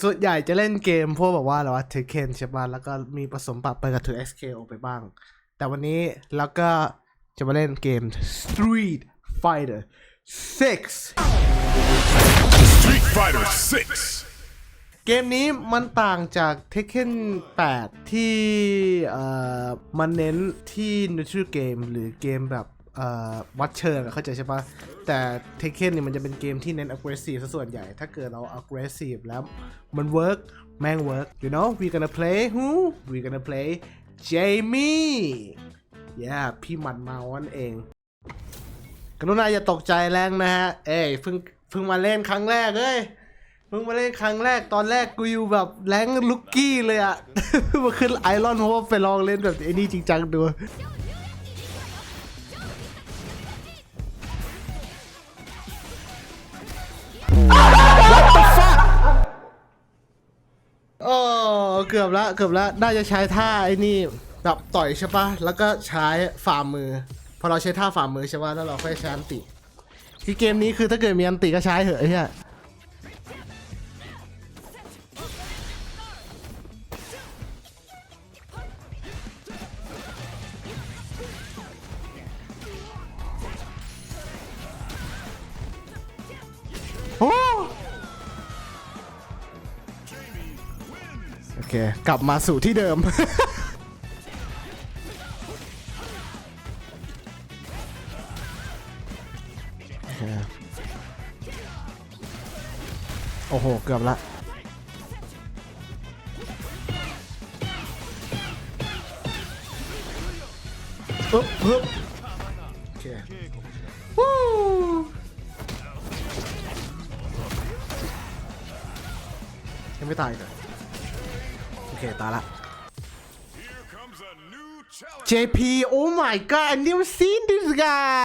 ส่วนใหญ่จะเล่นเกมพวกแบบว่าอะไรวะเทคเคนใช่ปะแล้วก็มีผสมปะไปกับ 2SKO ไปบ้าง แต่วันนี้เราก็จะมาเล่นเกม Street Fighter 6 Street Fighter 6. เกมนี้มันต่างจาก Tekken 8 ที่เอ่อมันเน้นที่ neutral game หรือเกมแบบเอ่อ วัดเชิงเข้าใจใช่ปะแต่ Tekken เนี่ยมันจะเป็นเกมที่เน้น aggressive ซะส่วนใหญ่ ถ้าเกิดเรา aggressive แล้วมัน work แม่ง work you know we gonna play who we gonna play Jamie yeah พี่หมันเมาวันเอง กรุณาอย่าตกใจแรงนะฮะ เอ้ยเพิ่งเพิ่งมาเล่นครั้งแรกเอ้ยเพิ่งมาเล่นครั้งแรกตอนแรกกูอยู่แบบแรงลุกกี้เลยอะมาขึ้นไอรอนเพราะว่าไปลองเล่นแบบไอ้นี่จริงจังดู เกือบละเกือบละน่าจะใช้ท่าไอ้นี่แบบต่อยใช่ปะแล้วก็ใช้ฝ่ามือ พอเราใช้ท่าฝ่ามือใช่ปะแล้วเราค่อยใช้อันติที่เกมนี้คือถ้าเกิดมีอันติก็ใช้เหอะไอ้เหี้ย กลับมาสู่ที่เดิม โอ้โห เกือบละปึ๊บปึ๊บโอเควู้ยังไม่ตายอีกเหรอโอ เค ตายละ Here comes a new challenge. JP oh my god I never seen this guy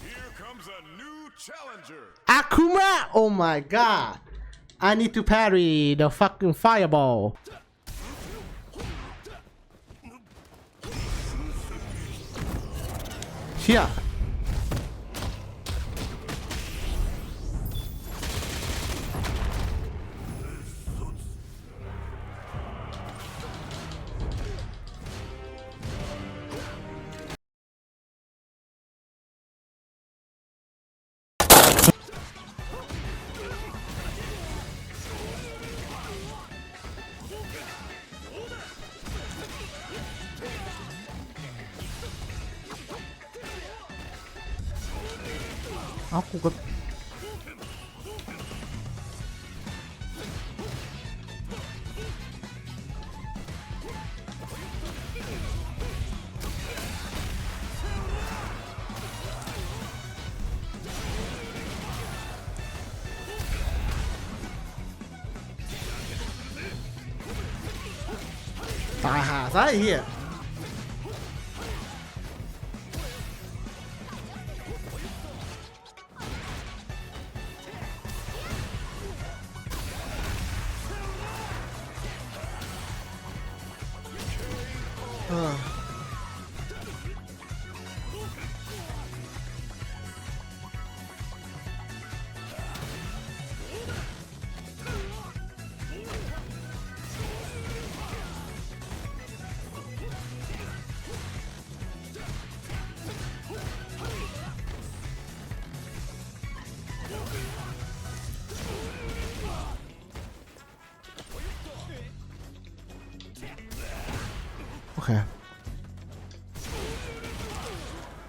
Here comes a new challenger. Akuma oh my god I need to parry the fucking fireball เชี่ยเอ้ากูก็ตายหาซะไอ้เหี้ย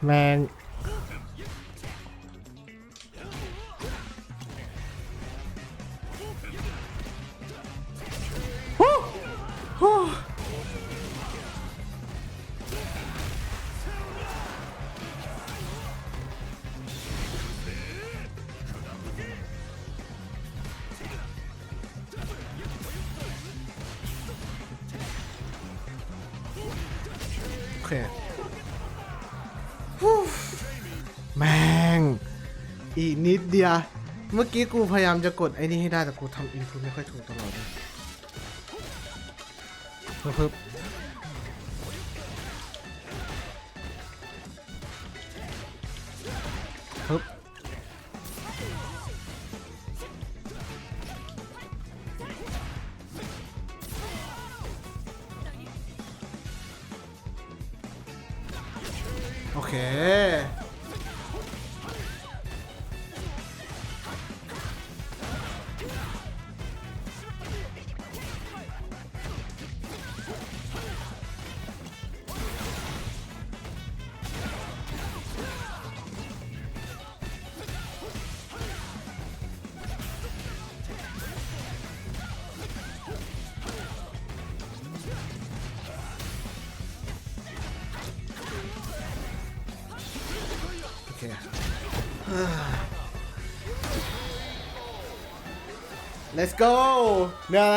แมงโอเค อีกนิดเดียว เมื่อกี้กูพยายามจะกดไอ้นี่ให้ได้แต่กูทำอินพุตไม่ค่อยถูกตลอดเลยฮึบฮึบฮึบโอเค let's go เนี่ยแ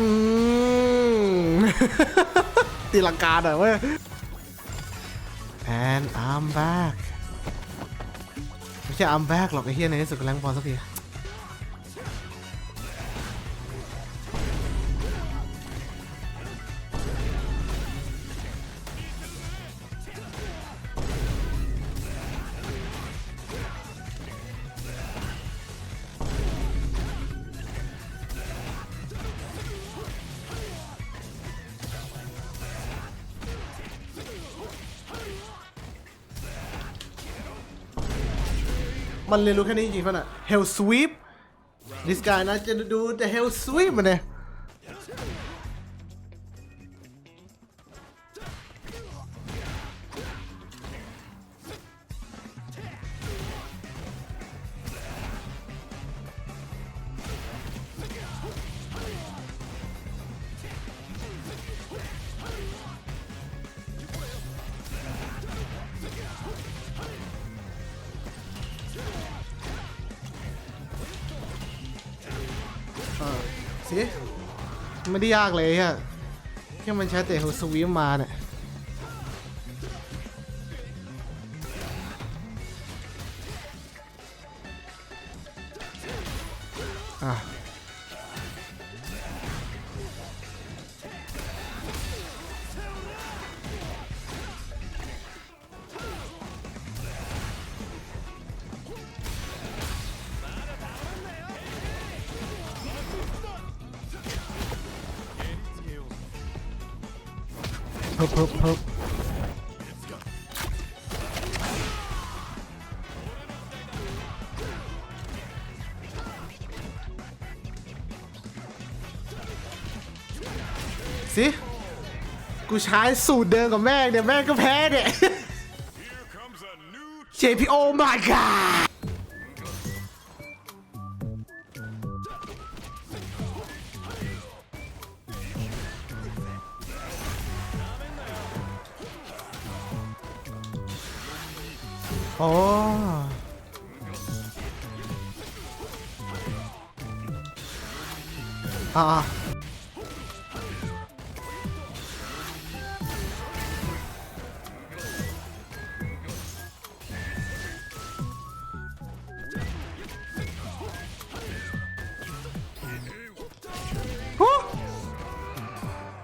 อืม ตีลังกาหน่อยเว้ย and I'm back ไม่ใช่ I'm back หรอกไอ้เฮียในที่สุดก็แรงพอสักที มันเรียนรู้แค่นี้จริงๆป่ะน่ะ Hell Sweep this guy นะจะดูแต่ Hell Sweep มันเนี่ย ไม่ได้ยากเลยฮะแค่มันใช้แต่ Hell Sweep มาเนี่ยอะ พิ่มเพิ่มเพิ่มสิกูใช้สูตรเดิมกับแม่เนี่ยแม่ก็แพ้เนี่ย JPO my god อ๋ออ่าฮะ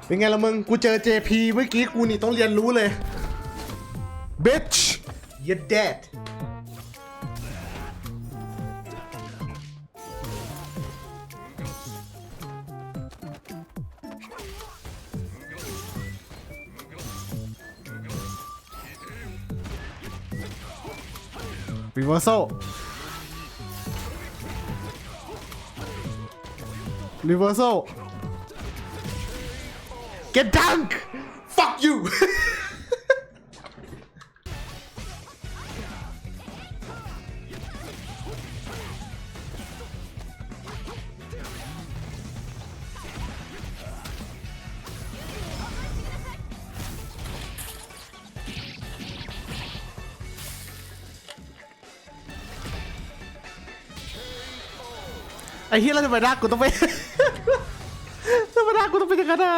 เป็นไงละมึง กูเจอ JP เมื่อกี้กูนี่ต้องเรียนรู้เลย bitch you're dead Reversal! Reversal! Get dunk! Fuck you! ไอ้เฮียแล้วทำไมร่ากูต้องไป ทำไมร่ากูต้องเป็นอย่างนั้นอะ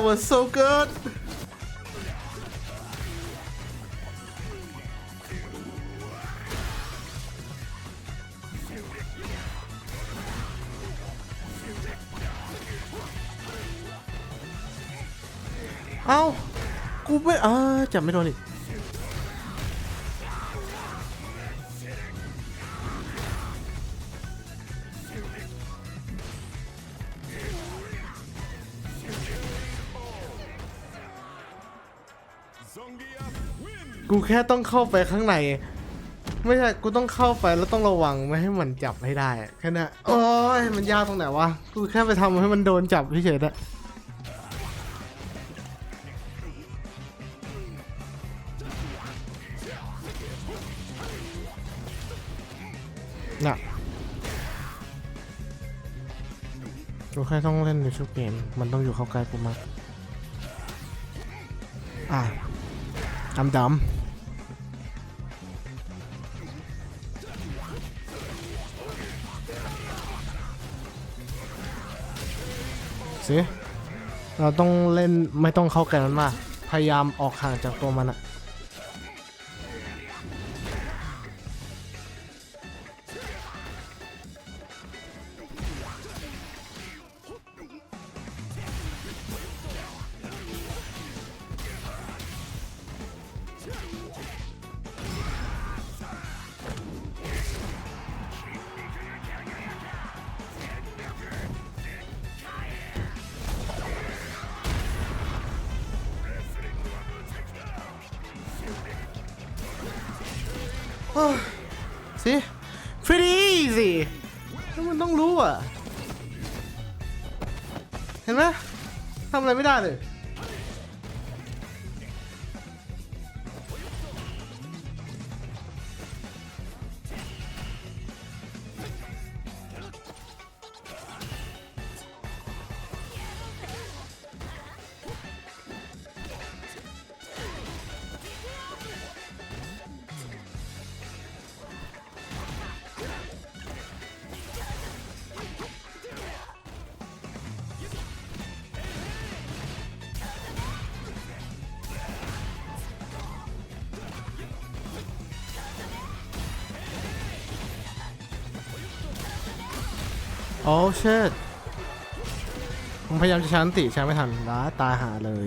that was so good เอ้ากูไม่อ่าจับไม่โดนอีก กูแค่ต้องเข้าไปข้างใน ไม่ใช่ กูต้องเข้าไปแล้วต้องระวังไม่ให้มันจับให้ได้แค่นั้นโอ้ยมันยากตรงไหนวะ กูแค่ไปทำให้มันโดนจับเฉยๆนะน่ะกูแค่ต้องเล่นในชุดเกม มันต้องอยู่เข้าใกล้กูมากอะดำดำ สิ เราต้องเล่นไม่ต้องเข้าแกล้มันมาก พยายามออกห่างจากตัวมันอะ สิ pretty easy แล้วมันต้องรู้อะ เห็นไหมทำอะไรไม่ได้เลย โอ้เชิดผมพยายามจะชันติใช้ไม่ทันล้าตายหาเลย